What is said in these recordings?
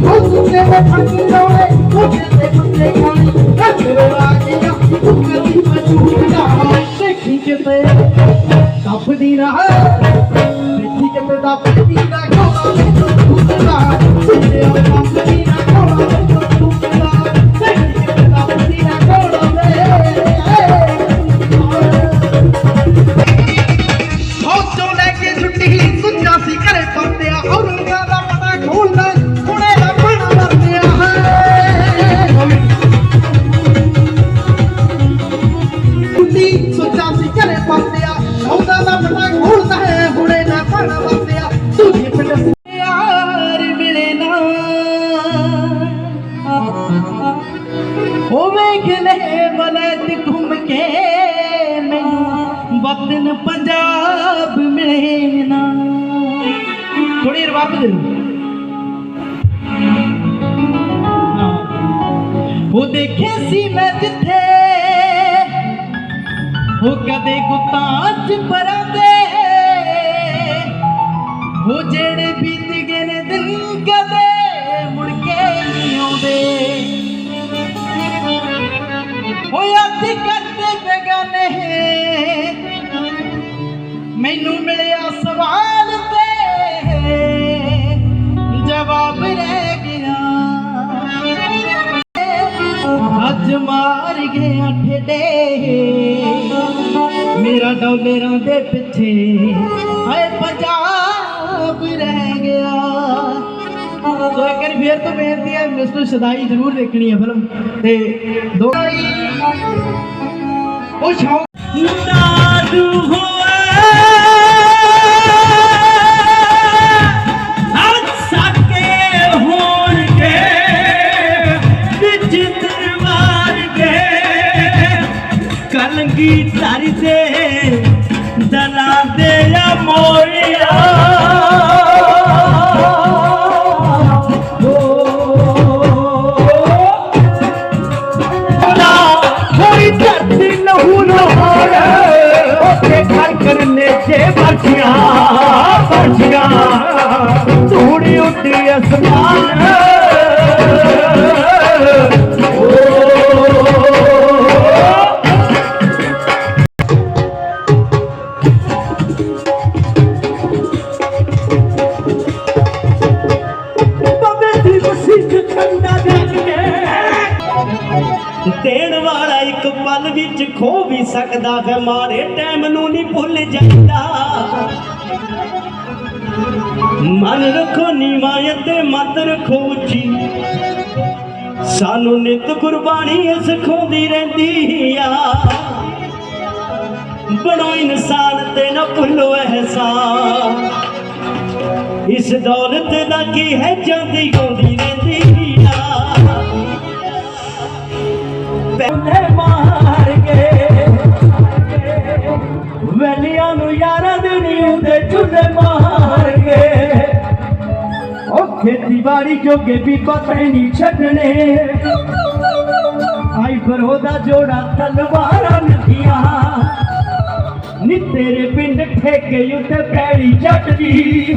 Don't you. never touch me, don't let ਉਹ ਦੇਖੇ ਸੀ ਮੈਂ ਜਿੱਥੇ, ਉਹ ਕਦੇ ਗੁੱਤਾਂ ਚ ਪਰਦੇ। ਉਹ ਜਿਹੜੇ ਬੀਤ ਗਏ ਨੇ ਦਿਨ ਕਦੇ, ਮੁੜ ਕੇ ਨਹੀਂ ਆਉਂਦੇ। ਹੋਏ ਅੱਜ ਕਰਦੇ ਬੇਗਾਨੇ। ਮੈਨੂੰ ਮਿਲਿਆ ਸਵਾਲ ਮਾਰ ਡੋਲਰਾਂ ਦੇ ਪਿੱਛੇ ਹਾਏ ਪੰਜਾਬ ਰਹਿ ਗਿਆ। ਸੋ ਇੱਕ ਵਾਰੀ ਫੇਰ ਤੋਂ ਬੇਨਤੀ ਹੈ ਮਿਸਟਰ ਸਦਾਈ ਜ਼ਰੂਰ ਦੇਖਣੀ ਹੈ ਫਿਲਮ। ਤੇ ਦੋ ਉਹ ਸ਼ੌਕ ਨਾਦੂ ਹੋਏ ਹੱਥ ਜੇ ਵਰਸ਼ੀਆਂ ਦੇਣ ਇੱਕ ਪਲ ਵਿੱਚ ਖੋ ਵੀ ਸਕਦਾ ਹੈ ਮਾੜੇ ਟਾਈਮ ਨੂੰ ਨਹੀਂ ਭੁੱਲ ਜਾਂਦਾ। ਮਨ ਰੱਖੋ ਨੀਵਾਂ ਤੇ ਮਤ ਰੱਖੋ ਉੱਚੀ। ਸਾਨੂੰ ਨਿਤ ਗੁਰਬਾਣੀ ਸਿਖਾਉਂਦੀ ਰਹਿੰਦੀ ਆ। ਬਣੋ ਇਨਸਾਨ ਤੇ ਨਾ ਭੁੱਲੋ ਅਹਿਸਾਨ ਇਸ ਦੌਲਤ ਦਾ ਕੀ ਹੈ ਜਾਂਦੀ ਗਾਉਂਦੀ ਰਹਿੰਦੀ ਪੈਨੇ ਮਾਰ ਕੇ। ਵੈਲੀਆਂ ਨੂੰ ਯਾਰਾਂ ਦੇ ਨੀ ਹੁੰਦੇ ਚੁੱਲੇ ਮਾਰ ਕੇ। ਉਹ ਖੇਤੀਬਾੜੀ ਜੋਗੇ ਵੀ ਪਤਾ ਨਹੀਂ ਛੱਡਣੇ। ਆਈ ਫਿਰ ਉਹਦਾ ਜੋੜਾ ਤਲਵਾਰਾਂ ਨਦੀਆਂ। ਨੀ ਤੇਰੇ ਪਿੰਡ ਠੇਕੇ ਉੱਤੇ ਪੈੜੀ ਜੱਟ ਦੀ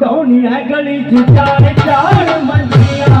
ਸੋਹਣੀਆਂ ਗਲੀ ਚ ਚਾਰ ਚਾਰ ਮੰਜੀਆਂ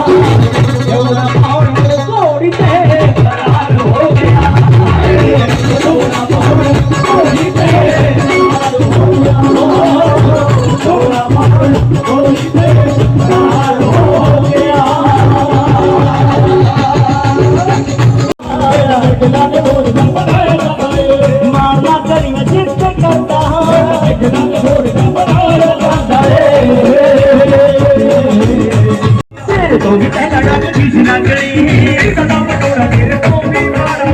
ਤੋਂ ਵੀ ਪਹਿਲਾਂ ਡੱਕ ਚੀਜ਼ ਨਾ ਗਈ ਸਦਾ ਪਟੋਰਾ ਤੇਰੇ ਤੋਂ ਵੀ ਮਾਰਾ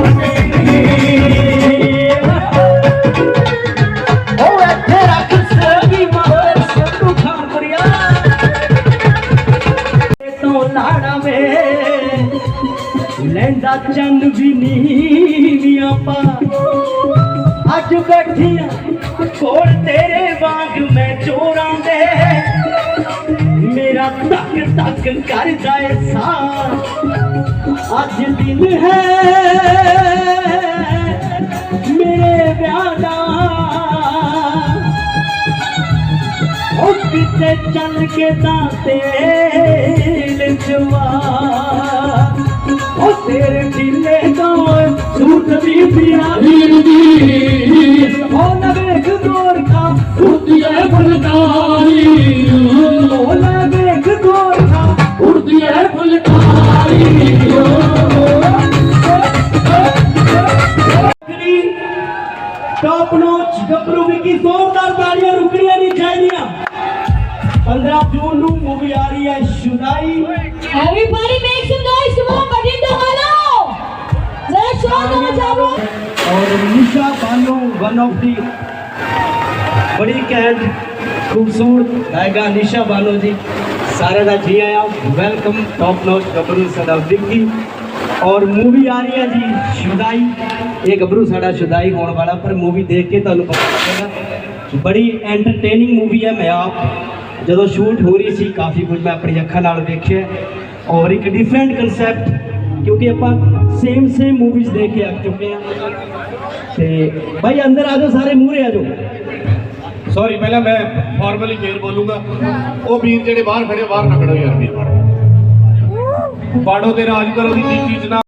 ਉਹ ਇੱਥੇ ਰੱਖ ਸਗੀ ਮਾਰ ਸਤੂ ਖਾਨ ਕਰਿਆ ਤੋਂ ਲਾੜਾ ਵੇ ਲੈਂਦਾ ਚੰਨ ਵੀ ਨੀਵੀਆਂ ਪਾ ਅੱਜ ਬੈਠੀਆਂ ਕੋਲ ਵਾਂਗ ਮੈਂ ਚੋਰਾਂ ਦੇ ਮੇਰਾ ਤੱਕ ਤੱਕ ਕਰਦਾ ਏ ਸਾਹ ਅੱਜ ਦਿਨ ਹੈ ਮੇਰੇ ਵਿਆਹ ਦਾ ਉਹ ਕਿਤੇ ਚੱਲ ਕੇ ਤਾਂ ਤੇਲ ਜਵਾ ਉਹ ਤੇਰੇ ਢਿੱਲੇ ਤੋਂ ਸੂਟ ਦੀ ਪਿਆ ਉਹ ਨਾ ਵੇਖ ਗੋਰਖਾ ਉਰਦੀਏ ਫੁਲਕਾਰੀ ਉਹ ਨਾ ਵੇਖ ਗੋਰਖਾ ਉਰਦੀਏ ਫੁਲਕਾਰੀ ਟੌਪ ਨੋਚ ਗੱਭਰੂ ਵਿੱਕੀ ਜ਼ੋਰਦਾਰ ਤਾਲੀਆਂ ਰੁਕਣੀਆਂ ਨਹੀਂ ਚਾਹੀਦੀਆਂ 15 ਜੂਨ ਨੂੰ ਮੂਵੀ ਆ ਰਹੀ ਹੈ Shudai Everybody make some noise, come on, Let's show them what's up. ਔਰ ਨਿਸ਼ਾ ਬਾਨੋ ਵਨ ਆਫ ਦੀ ਬੜੀ ਕੈਂਟ ਖੂਬਸੂਰਤ ਗਾਇਕਾ ਨਿਸ਼ਾ ਬਾਨੋ ਜੀ ਸਾਰਿਆਂ ਦਾ ਜੀ ਆਇਆਂ ਵੈਲਕਮ ਟੌਪ ਨੋਚ ਗੱਭਰੂ ਸਾਡਾ ਵਿੱਕੀ ਔਰ ਮੂਵੀ ਆ ਰਹੀ ਹੈ ਜੀ ਸ਼ੁਦਾਈ ਇਹ ਗੱਭਰੂ ਸਾਡਾ ਸ਼ੁਦਾਈ ਹੋਣ ਵਾਲਾ ਪਰ ਮੂਵੀ ਦੇਖ ਕੇ ਤੁਹਾਨੂੰ ਪਤਾ ਲੱਗੇਗਾ ਬੜੀ ਐਂਟਰਟੇਨਿੰਗ ਮੂਵੀ ਹੈ ਮੈਂ ਆਪ ਜਦੋਂ ਸ਼ੂਟ ਹੋ ਰਹੀ ਸੀ ਕਾਫੀ ਕੁਝ ਮੈਂ ਆਪਣੀ ਅੱਖਾਂ ਨਾਲ ਵੇਖਿਆ ਔਰ ਇੱਕ ਡਿਫਰੈਂਟ ਕਨਸੈਪਟ ਕਿਉਂਕਿ ਆਪਾਂ ਸੇਮ ਸੇਮ ਮੂਵੀਜ਼ ਦੇਖ ਕੇ ਆ ਚੁੱਕੇ ਹਾਂ। ਤੇ ਭਾਈ ਅੰਦਰ ਆ ਜਾਓ ਸਾਰੇ ਮੂਹਰੇ ਆ ਜਾਓ। ਸੌਰੀ ਪਹਿਲਾਂ ਮੈਂ ਫਾਰਮਲੀ ਫੇਰ ਬੋਲੂੰਗਾ। ਉਹ ਵੀਰ ਜਿਹੜੇ ਬਾਹਰ ਖੜੇ ਬਾਹਰ ਨਾ ਖੜੋ ਯਾਰ ਵੀਰ ਬਾੜੋ ਤੇ ਰਾਜ ਕਰੋ ਦੀ ਚੀਜ਼ ਨਾ